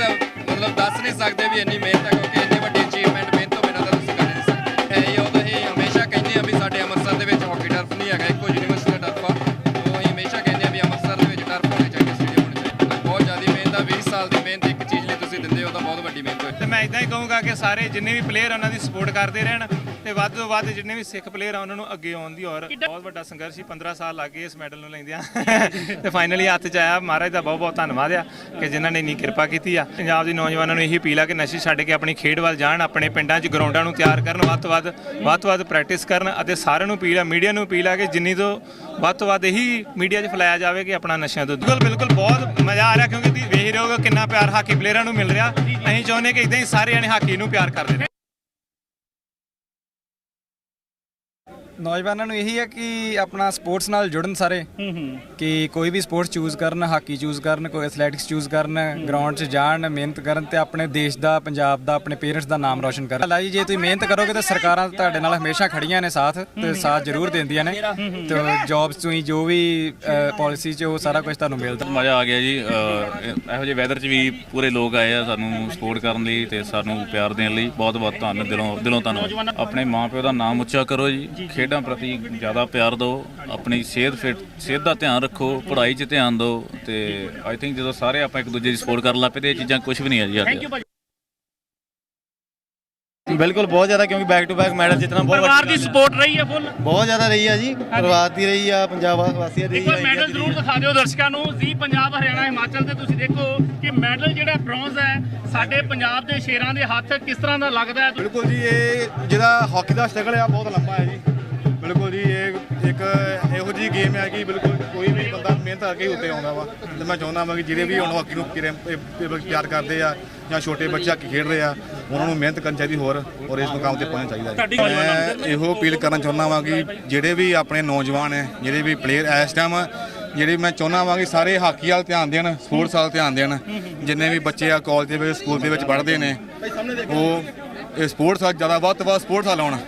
ਤਾਂ ਮਤਲਬ ਦੱਸ ਨਹੀਂ ਸਕਦੇ ਵੀ ਇੰਨੀ ਮਿਹਨਤ ਹੈ ਕਿਉਂਕਿ ਇੰਨੀ ਵੱਡੀ ਅਚੀਵਮੈਂਟ ਮਿਹਨਤ ਤੋਂ ਬਿਨਾਂ ਤਾਂ ਤੁਸੀਂ ਕਰ ਨਹੀਂ ਸਕਦੇ। ਹੈ ਇਹ ਉਦੋਂ ਹੀ ਹਮੇਸ਼ਾ ਕਹਿੰਦੇ ਆ ਵੀ ਸਾਡੇ ਅੰਮ੍ਰਿਤਸਰ ਦੇ ਵਿੱਚ ਹਾਕੀ ਟਰਫ ਨਹੀਂ ਹੈਗਾ, ਇੱਕੋ ਜਿਹੀ ਮੈਂ ਇਦਾਂ ਹੀ ਕਹੂੰਗਾ ਕਿ ਸਾਰੇ ਜਿੰਨੇ ਵੀ ਪਲੇਅਰ ਉਹਨਾਂ ਦੀ ਸਪੋਰਟ ਕਰਦੇ ਰਹਿਣ ਤੇ ਵੱਧ ਤੋਂ ਵੱਧ ਜਿੰਨੇ ਵੀ ਸਿੱਖ ਪਲੇਅਰ ਆ ਉਹਨਾਂ ਨੂੰ ਅੱਗੇ ਆਉਣ ਦੀ ਔਰ ਬਹੁਤ ਵੱਡਾ ਸੰਘਰਸ਼ ਸੀ 15 ਸਾਲ ਲੱਗ ਗਏ ਇਸ ਮੈਡਲ ਨੂੰ ਲੈਂਦਿਆਂ। ਤੇ ਫਾਈਨਲੀ ਹੱਥ 'ਚ ਆਇਆ। ਮਹਾਰਾਜ ਦਾ ਬਹੁਤ ਬਹੁਤ ਧੰਨਵਾਦ ਆ ਕਿ ਜਿਨ੍ਹਾਂ ਨੇ ਇੰਨੀ ਕਿਰਪਾ ਕੀਤੀ ਆ। ਪੰਜਾਬ ਦੇ ਨੌਜਵਾਨਾਂ ਨੂੰ ਇਹੀ ਅਪੀਲ ਆ ਕਿ ਨਸ਼ੇ ਛੱਡ ਕੇ ਆਪਣੀ ਖੇਡ ਵੱਲ ਜਾਣ ਆਪਣੇ ਪਿੰਡਾਂ 'ਚ ਗਰਾਊਂਡਾਂ ਨੂੰ ਤਿਆਰ ਕਰਨ ਵੱਧ ਤੋਂ ਵੱਧ ਵੱਧ ਤੋਂ ਵੱਧ ਪ੍ਰੈਕਟਿਸ ਕਰਨ ਅਤੇ ਸਾਰਿਆਂ ਨੂੰ ਅਪੀਲ ਆ ਮੀਡੀਆ ਨੂੰ ਅਪੀਲ ਆ ਕਿ ਜਿੰਨੀ ਤੋਂ ਵੱਧ ਤੋਂ ਵੱਧ ਇਹੀ ਮੀਡੀਆ 'ਚ ਫੈਲਾਇਆ ਜਾਵੇ ਕਿ ਆਪਣਾ ਨਸ਼ਿਆਂ ਤੋਂ ਬਿਲਕੁਲ ਬਿਲਕੁਲ ਬਹੁਤ ਮਜ਼ਾ ਆ ਰਿਹਾ ਕਿਉਂਕਿ ਤੁਸੀਂ ਵੇਖ ਰਹੇ ਹੋ ਕਿੰਨਾ ਪਿਆਰ ਹਾਕੀ ਪਲੇਅਰਾਂ ਨੂੰ ਮਿਲ ਰਿਹਾ। ਅਸੀਂ ਚਾਹੁੰਦੇ ਕਿ ਇਦਾਂ ਹੀ ਸਾਰੇ ਜਣੇ ਹਾਕੀ ਨੂੰ ਪਿਆਰ ਕਰਦੇ ਨੇ। ਨੌਜਵਾਨਾਂ ਨੂੰ ਇਹੀ ਹੈ ਕਿ ਆਪਣਾ ਸਪੋਰਟਸ ਨਾਲ ਜੁੜਨ ਸਾਰੇ। ਕਿ ਕੋਈ ਵੀ ਸਪੋਰਟਸ ਚੂਜ਼ ਕਰਨ ਹਾਕੀ ਚੂਜ਼ ਕਰਨ ਕੋਈ ਐਥਲੈਟਿਕਸ ਚੂਜ਼ ਕਰਨ ਗਰਾਊਂਡ 'ਚ ਜਾਣ ਮਿਹਨਤ ਕਰਨ ਤੇ ਆਪਣੇ ਦੇਸ਼ ਦਾ ਪੰਜਾਬ ਦਾ ਆਪਣੇ ਪੇਰੈਂਟਸ ਦਾ ਨਾਮ ਰੌਸ਼ਨ ਕਰਨ। ਲਾਈ ਜੇ ਤੁਸੀਂ ਮਿਹਨਤ ਕਰੋਗੇ ਤਾਂ ਸਰਕਾਰਾਂ ਤੁਹਾਡੇ ਨਾਲ ਹਮੇਸ਼ਾ ਖੜੀਆਂ ਨੇ ਸਾਥ ਤੇ ਸਾਥ ਜ਼ਰੂਰ ਦਿੰਦੀਆਂ ਨੇ। ਤੇ ਜੌਬਸ ਤੁਸੀਂ ਜੋ ਵੀ ਪਾਲਿਸੀ 'ਚ ਉਹ ਸਾਰਾ ਕੁਝ ਤੁਹਾਨੂੰ ਮਿਲਦਾ। ਮਜ਼ਾ ਆ ਗਿਆ ਜੀ। ਇਹੋ ਜਿਹੇ ਵੈਦਰ 'ਚ ਵੀ ਪੂਰੇ ਲੋਕ ਆਏ ਆ ਸਾਨੂੰ ਸਪੋਰਟ ਕਰਨ ਲਈ ਤੇ ਸਾਨੂੰ ਪਿਆਰ ਦੇਣ ਲਈ। ਬਹੁਤ ਬਹੁਤ ਧੰਨ ਦਿਲੋਂ ਦਿਲੋਂ ਧੰਨਵਾਦ। ਆਪਣੇ ਮਾਪਿਓ ਦਾ ਨਾਮ ਉੱਚਾ ਕਰੋ ਜੀ। ਖੇਡਾਂ ਪ੍ਰਤੀ ਜ਼ਿਆਦਾ ਪਿਆਰ ਦਿਓ ਆਪਣੀ ਸਿਹਤ ਫਿਟ ਸਿਹਤ ਦਾ ਧਿਆਨ ਰੱਖੋ ਪੜ੍ਹਾਈ 'ਚ ਧਿਆਨ ਦਿਓ ਤੇ ਆਈ ਥਿੰਕ ਜਦੋਂ ਸਾਰੇ ਆਪਾਂ ਇੱਕ ਦੂਜੇ ਦੀ ਸਪੋਰਟ ਕਰਨ ਲੱਗ ਪਏ ਤੇ ਇਹ ਚੀਜ਼ਾਂ ਕੁਝ ਵੀ ਨਹੀਂ ਹੈ ਜੀ ਸਾਡੇ ਬਿਲਕੁਲ ਬਹੁਤ ਜ਼ਿਆਦਾ ਕਿਉਂਕਿ ਬੈਕ ਟੂ ਬੈਕ ਮੈਡਲ ਜਿੱਤਣਾ ਬਹੁਤ ਪਰਿਵਾਰ ਦੀ। ਸਪੋਰਟ ਰਹੀ ਹੈ ਫੁੱਲ ਬਹੁਤ ਜ਼ਿਆਦਾ ਰਹੀ ਆ ਜੀ ਪਰਿਵਾਰ ਦੀ ਰਹੀ ਆ ਪੰਜਾਬ ਵਾਸੀਆਂ ਦੀ ਇੱਕ ਵਾਰ ਰਹੀ ਆ, ਮੈਡਲ ਜ਼ਰੂਰ ਦਿਖਾ ਦਿਓ ਦਰਸ਼ਕਾਂ ਨੂੰ ਜੀ ਪੰਜਾਬ ਹਰਿਆਣਾ ਹਿਮਾਚਲ ਤੇ ਤੁਸੀਂ ਦੇਖੋ ਕਿ ਮੈਡਲ ਜਿਹੜਾ ਬ੍ਰੌਂਜ਼ ਹੈ ਸਾਡੇ ਪੰਜਾਬ ਦੇ ਸ਼ੇਰਾਂ ਦੇ ਹੱਥ ਕਿਸ ਤਰ੍ਹਾਂ ਦਾ ਲੱਗਦਾ ਹੈ? ਬਿਲਕੁਲ ਜੀ ਇਹ ਜਿਹੜਾ ਹਾਕੀ ਦਾ ਸਟਰਗਲ ਆ ਬਹੁਤ ਲੰਬਾ ਹੈ ਜੀ। ਬਿਲਕੁਲ ਜੀ ਇਹ ਇੱਕ ਇਹੋ ਜੀ ਗੇਮ ਹੈ ਕਿ ਬਿਲਕੁਲ ਕੋਈ ਵੀ ਬੰਦਾ ਮਿਹਨਤ ਕਰਕੇ ਹੀ ਉੱਤੇ ਆਉਂਦਾ ਵਾ। ਤੇ ਮੈਂ ਚਾਹੁੰਦਾ ਵਾਂ ਕਿ ਜਿਹੜੇ ਵੀ ਹੁਣ ਹਾਕੀ ਨੂੰ ਕਿਰੇ- ਪਿਆਰ ਕਰਦੇ ਆ ਜਾਂ ਛੋਟੇ ਬੱਚੇ ਹਾਕੀ ਖੇਡ ਰਹੇ ਆ ਉਹਨਾਂ ਨੂੰ ਮਿਹਨਤ ਕਰਨੀ ਚਾਹੀਦੀ ਹੋਰ ਔਰ ਇਸ ਮੁਕਾਮ ਤੇ ਪਹੁੰਚਣਾ ਚਾਹੀਦਾ ਜੀ। ਮੈਂ ਇਹੋ ਅਪੀਲ ਕਰਨਾ ਚਾਹੁੰਦਾ ਵਾਂ ਕਿ ਜਿਹੜੇ ਵੀ ਆਪਣੇ ਨੌਜਵਾਨ ਹੈ ਜਿਹੜੇ ਵੀ ਪਲੇਅਰ ਇਸ ਟਾਈਮ ਜਿਹੜੇ ਮੈਂ ਚਾਹੁੰਦਾ ਵਾਂ ਕਿ ਸਾਰੇ ਹਾਕੀ ਵੱਲ ਧਿਆਨ ਦੇਣ ਸਪੋਰਟਸ ਵੱਲ ਧਿਆਨ ਦੇਣ ਜਿੰਨੇ ਵੀ ਬੱਚੇ ਆ ਕਾਲਜ ਦੇ ਵਿੱਚ ਸਕੂਲ ਦੇ ਵਿੱਚ ਪੜ੍ਹਦੇ ਨੇ ਉਹ ਇਹ ਸਪੋਰਟਸ ਵੱਲ ਜ਼ਿਆਦਾ ਵੱਧ ਤੋਂ ਵੱਧ ਸਪੋਰਟਸ ਵੱਲ ਆਉਣ।